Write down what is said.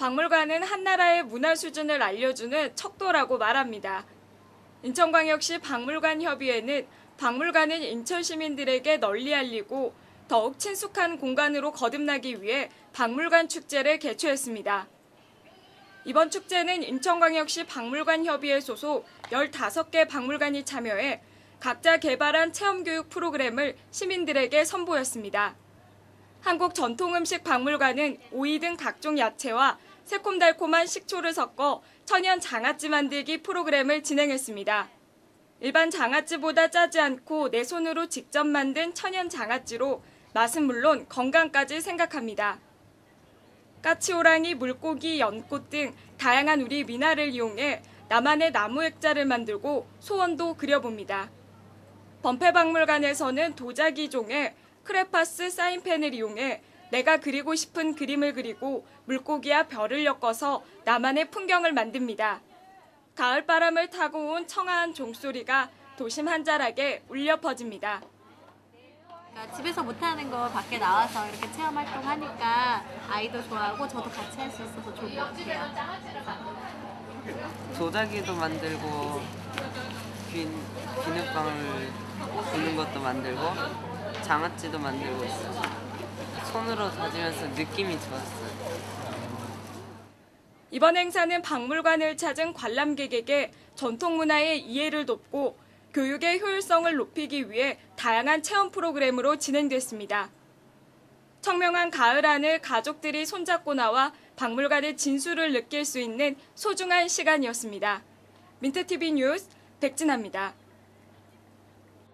박물관은 한 나라의 문화 수준을 알려주는 척도라고 말합니다. 인천광역시 박물관 협의회는 박물관은 인천 시민들에게 널리 알리고 더욱 친숙한 공간으로 거듭나기 위해 박물관 축제를 개최했습니다. 이번 축제는 인천광역시 박물관 협의회 소속 15개 박물관이 참여해 각자 개발한 체험교육 프로그램을 시민들에게 선보였습니다. 한국 전통음식 박물관은 오이 등 각종 야채와 새콤달콤한 식초를 섞어 천연 장아찌 만들기 프로그램을 진행했습니다. 일반 장아찌보다 짜지 않고 내 손으로 직접 만든 천연 장아찌로 맛은 물론 건강까지 생각합니다. 까치호랑이, 물고기, 연꽃 등 다양한 우리 미나를 이용해 나만의 나무 액자를 만들고 소원도 그려봅니다. 범패박물관에서는 도자기종에 크레파스 사인펜을 이용해 내가 그리고 싶은 그림을 그리고 물고기와 별을 엮어서 나만의 풍경을 만듭니다. 가을 바람을 타고 온 청아한 종소리가 도심 한자락에 울려 퍼집니다. 그러니까 집에서 못하는 거 밖에 나와서 이렇게 체험 활동하니까 아이도 좋아하고 저도 같이 할 수 있어서 좋은 것 같아요. 도자기도 만들고 비, 비눗방울 부는 것도 만들고 장아찌도 만들고 있어요. 손으로 다지면서 느낌이 좋았어요. 이번 행사는 박물관을 찾은 관람객에게 전통 문화의 이해를 돕고 교육의 효율성을 높이기 위해 다양한 체험 프로그램으로 진행됐습니다. 청명한 가을 하늘 가족들이 손잡고 나와 박물관의 진수를 느낄 수 있는 소중한 시간이었습니다. 민트TV 뉴스 백진아입니다.